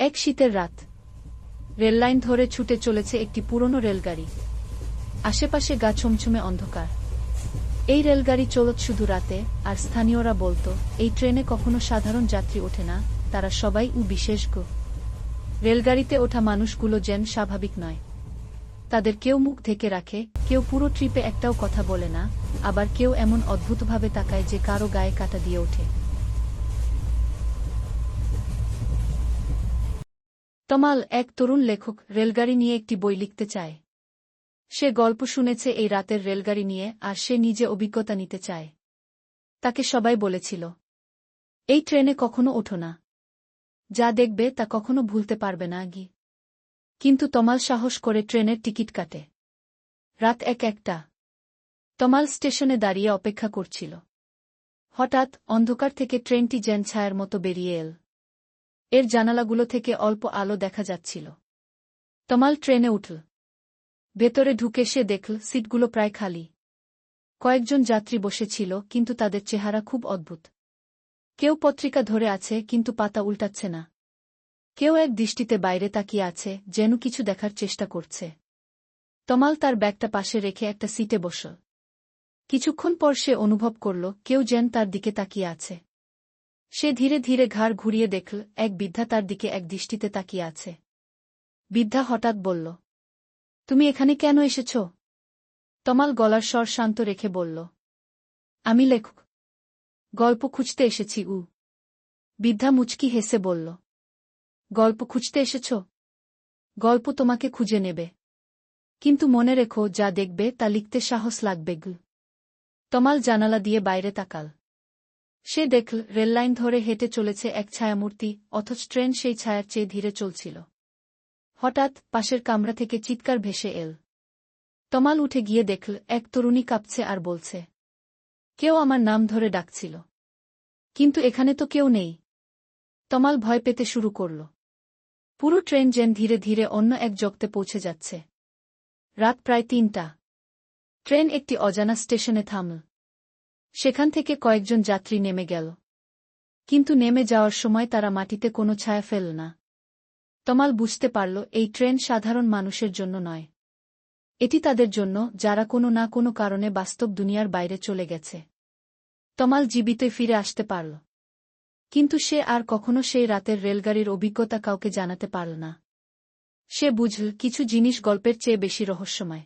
এক শীতের রাত। রেললাইন ধরে ছুটে চলেছে একটি পুরনো রেলগাড়ি। আশেপাশে গা ছমছমে অন্ধকার। এই রেলগাড়ি চলত শুধু রাতে, আর স্থানীয়রা বলতো, এই ট্রেনে কখনো সাধারণ যাত্রী ওঠে না, তারা সবাই উ বিশেষজ্ঞ রেলগাড়িতে ওঠা মানুষগুলো যেন স্বাভাবিক নয়। তাদের কেউ মুখ ঢেকে রাখে, কেউ পুরো ট্রিপে একটাও কথা বলে না, আবার কেউ এমন অদ্ভুতভাবে তাকায় যে কারও গায়ে কাটা দিয়ে ওঠে। তমাল এক তরুণ লেখক রেলগাড়ি নিয়ে একটি বই লিখতে চায়। সে গল্প শুনেছে এই রাতের রেলগাড়ি নিয়ে আর সে নিজে অভিজ্ঞতা নিতে চায়। তাকে সবাই বলেছিল, এই ট্রেনে কখনো ওঠো না। যা দেখবে তা কখনো ভুলতে পারবে না গি কিন্তু তমাল সাহস করে ট্রেনের টিকিট কাটে। রাত এক একটা। তমাল স্টেশনে দাঁড়িয়ে অপেক্ষা করছিল। হঠাৎ অন্ধকার থেকে ট্রেনটি যেন ছায়ার মতো বেরিয়ে এল। এর জানালাগুলো থেকে অল্প আলো দেখা যাচ্ছিল। তমাল ট্রেনে উঠল। ভেতরে ঢুকে সে দেখল, সিটগুলো প্রায় খালি। কয়েকজন যাত্রী বসেছিল, কিন্তু তাদের চেহারা খুব অদ্ভুত। কেউ পত্রিকা ধরে আছে, কিন্তু পাতা উল্টাচ্ছে না। কেউ এক দৃষ্টিতে বাইরে তাকিয়ে আছে, যেন কিছু দেখার চেষ্টা করছে। তমাল তার ব্যাগটা পাশে রেখে একটা সিটে বসল। কিছুক্ষণ পর সে অনুভব করল, কেউ যেন তার দিকে তাকিয়ে আছে। সে ধীরে ধীরে ঘাড় ঘুরিয়ে দেখল, এক বৃদ্ধা তার দিকে এক দৃষ্টিতে তাকিয়ে আছে। বৃদ্ধা হঠাৎ বলল, তুমি এখানে কেন এসেছ? তমাল গলার স্বর শান্ত রেখে বলল, আমি লেখক। গল্প খুঁজতে এসেছি, উ। বৃদ্ধা মুচকি হেসে বলল, গল্প খুঁজতে এসেছ? গল্প তোমাকে খুঁজে নেবে। কিন্তু মনে রেখো, যা দেখবে তা লিখতে সাহস লাগবে, গু। তমাল জানালা দিয়ে বাইরে তাকাল। সে দেখল রেললাইন ধরে হেঁটে চলেছে এক ছায়ামূর্তি, অথচ ট্রেন সেই ছায়ার চেয়ে ধীরে চলছিল। হঠাৎ পাশের কামরা থেকে চিৎকার ভেসে এল। তমাল উঠে গিয়ে দেখল, এক তরুণী কাঁপছে আর বলছে, কেউ আমার নাম ধরে ডাকছিল। কিন্তু এখানে তো কেউ নেই। তমাল ভয় পেতে শুরু করল। পুরো ট্রেন যেন ধীরে ধীরে অন্য এক জগতে পৌঁছে যাচ্ছে। রাত প্রায় তিনটা। ট্রেন একটি অজানা স্টেশনে থামল। সেখান থেকে কয়েকজন যাত্রী নেমে গেল। কিন্তু নেমে যাওয়ার সময় তারা মাটিতে কোনো ছায়া ফেল না। তমাল বুঝতে পারল, এই ট্রেন সাধারণ মানুষের জন্য নয়। এটি তাদের জন্য, যারা কোনো না কোনো কারণে বাস্তব দুনিয়ার বাইরে চলে গেছে। তমাল জীবিতই ফিরে আসতে পারল। কিন্তু সে আর কখনো সেই রাতের রেলগাড়ির অভিজ্ঞতা কাউকে জানাতে পারল না। সে বুঝল, কিছু জিনিস গল্পের চেয়ে বেশি রহস্যময়।